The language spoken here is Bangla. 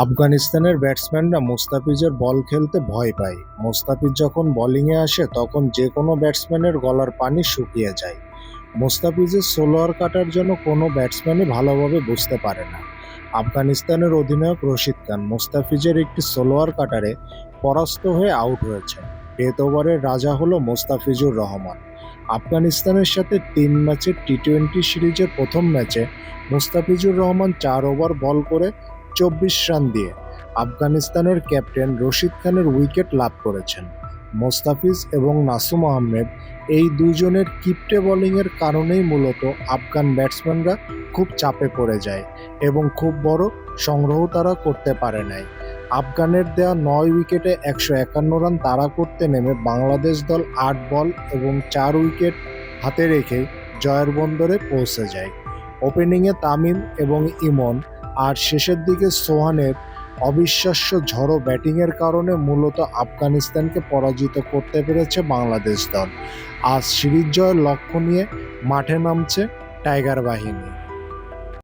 আফগানিস্তানের ব্যাটসম্যানরা মোস্তাফিজের বল খেলতে ভয় পায়। মোস্তাফিজ যখন বোলিংয়ে আসে, তখন যে কোনো ব্যাটসম্যানের গলার পানি শুকিয়ে যায়। মোস্তাফিজের সোলোয়ার কাটার জন্য কোনো ব্যাটসম্যানই ভালোভাবে বুঝতে পারে না। আফগানিস্তানের অধিনায়ক রশিদ খান মোস্তাফিজের একটি সোলোয়ার কাটারে পরাস্ত হয়ে আউট হয়েছেন। ডেথ ওভারের রাজা হলো মোস্তাফিজুর রহমান। আফগানিস্তানের সাথে তিন ম্যাচের টি টোয়েন্টি সিরিজের প্রথম ম্যাচে মোস্তাফিজুর রহমান চার ওভার বল করে চব্বিশ রান দিয়ে আফগানিস্তানের ক্যাপ্টেন রশিদ খানের উইকেট লাভ করেছেন। মোস্তাফিজ এবং নাসুম আহমেদ এই দুজনের কিপটে বোলিংয়ের কারণেই মূলত আফগান ব্যাটসম্যানরা খুব চাপে পড়ে যায় এবং খুব বড় সংগ্রহ তারা করতে পারে নাই। আফগানের দেয়া নয় উইকেটে একশো একান্ন রান তাড়া করতে নেমে বাংলাদেশ দল আট বল এবং চার উইকেট হাতে রেখে জয়ের বন্দরে পৌঁছে যায়। ওপেনিংয়ে তামিম এবং ইমন আর শেষের দিকে সোহানের অবিশ্বাস্য ঝড়ো ব্যাটিংয়ের কারণে মূলত আফগানিস্তানকে পরাজিত করতে পেরেছে বাংলাদেশ দল। আজ সিরিজ জয়ের লক্ষ্য নিয়ে মাঠে নামছে টাইগার বাহিনী।